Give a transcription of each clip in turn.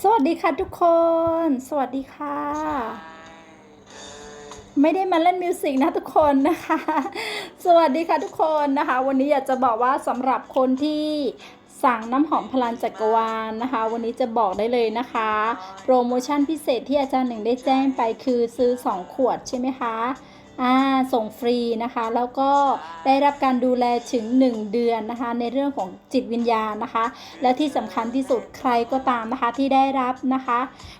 สวัสดีค่ะทุกคน สวัสดีค่ะ ไม่ได้มาเล่นมิวสิกนะทุกคนนะคะ สวัสดีค่ะทุกคนนะคะ วันนี้อยากจะบอกว่าสำหรับคนที่สั่งน้ำหอมพลันจักรวาลนะคะ วันนี้จะบอกได้เลยนะคะ โปรโมชั่นพิเศษที่อาจารย์หนึ่งได้แจ้งไปคือซื้อ 2 ขวดใช่ไหมคะอ่า ส่งฟรีนะคะ แล้วก็ได้รับการดูแลถึง 1 เดือนนะคะ ในเรื่องของจิตวิญญาณนะคะ และที่สำคัญที่สุดใครก็ตามนะคะที่ได้รับนะคะ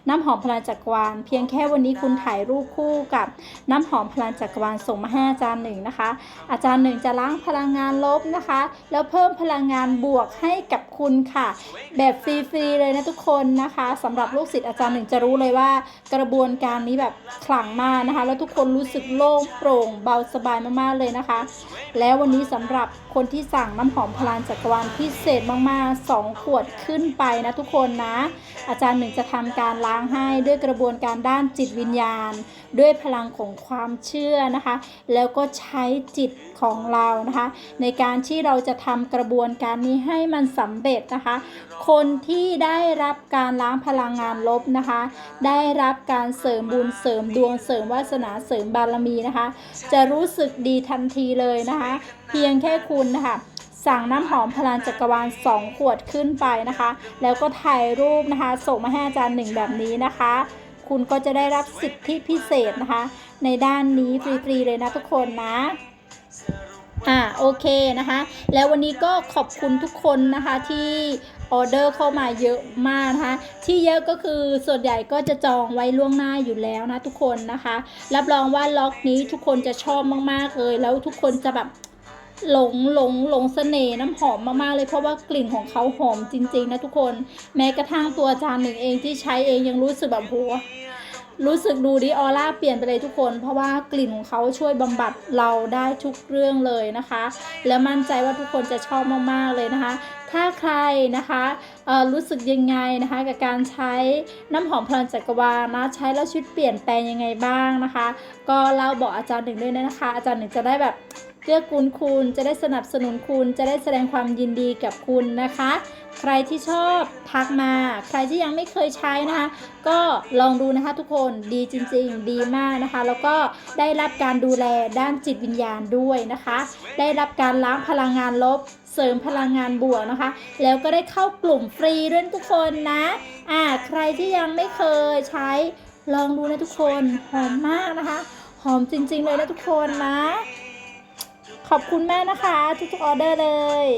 น้ำหอมพลันจักรวาลเพียงแค่วันนี้คุณถ่ายรูปคู่กับน้ำหอมพลันจักรวาลส่งมาให้อาจารย์หนึ่งนะคะ อาจารย์หนึ่งจะล้างพลังงานลบนะคะ แล้วเพิ่มพลังงานบวกให้กับคุณค่ะ แบบฟรีๆเลยนะทุกคนนะคะสำหรับลูกศิษย์อาจารย์หนึ่งจะรู้เลยว่ากระบวนการนี้แบบขลังมากนะคะ แล้วทุกคนรู้สึกโล่งโปร่งเบาสบายมากๆเลยนะคะ แล้ววันนี้สำหรับคนที่สั่งน้ำหอมพลานจักรวาลพิเศษมากๆ 2 ขวดขึ้นไปนะทุกคนนะ อาจารย์หนึ่งจะทำการล้างให้ด้วยกระบวนการด้านจิตวิญญาณ ด้วยพลังของความเชื่อนะคะ แล้วก็ใช้จิตของเรานะคะ ในการที่เราจะทำกระบวนการนี้ให้มันสำเร็จนะคะ คนที่ได้รับการล้างพลังงานลบนะคะ ได้รับการเสริมบุญเสริมดวงเสริมวาสนาเสริมบารมีนะคะจะรู้สึกดีทันทีเลยนะคะ เพียงแค่คุณนะคะสั่งน้ำหอมพลันจักรวาล 2 ขวดขึ้นไปนะคะ แล้วก็ถ่ายรูปนะคะ ส่งมาให้อาจารย์หนึ่งแบบนี้นะคะ คุณก็จะได้รับสิทธิพิเศษนะคะ ในด้านนี้ฟรีๆเลยนะทุกคนนะอ่า โอเคนะคะ แล้ววันนี้ก็ขอบคุณทุกคนนะคะที่ออเดอร์เข้ามาเยอะมากนะคะ ที่เยอะก็คือส่วนใหญ่ก็จะจองไว้ล่วงหน้าอยู่แล้วนะทุกคนนะคะ รับรองว่าล็อกนี้ทุกคนจะชอบมากๆเลยแล้วทุกคนจะแบบหลงหลงหลงเสน่ห์น้ำหอมมากๆเลยเพราะว่ากลิ่นของเขาหอมจริง ๆ นะทุกคน แม้กระทั่งตัวจารย์หนึ่งเองที่ใช้เองยังรู้สึกแบบโห รู้สึกดูดิออร่าเปลี่ยนไปเลยทุกคน เพราะว่ากลิ่นของเขาช่วยบำบัดเราได้ทุกเรื่องเลยนะคะ และมั่นใจว่าทุกคนจะชอบมากๆเลยนะคะ ถ้าใครนะคะรู้สึกยังไงนะคะ กับการใช้น้ำหอมพลันจักรวาลนะใช้แล้วชีวิตเปลี่ยนแปลงยังไงบ้างนะคะ ก็เล่าบอกอาจารย์หนึ่งด้วยนะคะ อาจารย์หนึ่งจะได้แบบ เกื้อกูลคุณจะได้สนับสนุนคุณจะได้แสดงความยินดีกับคุณนะคะ ใครที่ชอบทักมา ใครที่ยังไม่เคยใช้นะคะ ก็ลองดูนะคะทุกคนดีจริง ๆ ดีมากนะคะ แล้วก็ได้รับการดูแลด้านจิตวิญญาณด้วยนะคะ ได้รับการล้างพลังงานลบเสริมพลังงานบวกนะคะ แล้วก็ได้เข้ากลุ่มฟรีด้วยทุกคนนะ อ่า ใครที่ยังไม่เคยใช้ ลองดูนะทุกคน หอมมากนะคะ หอมจริง ๆ เลยนะทุกคนนะ ขอบคุณแม่นะคะ ทุกๆออเดอร์เลย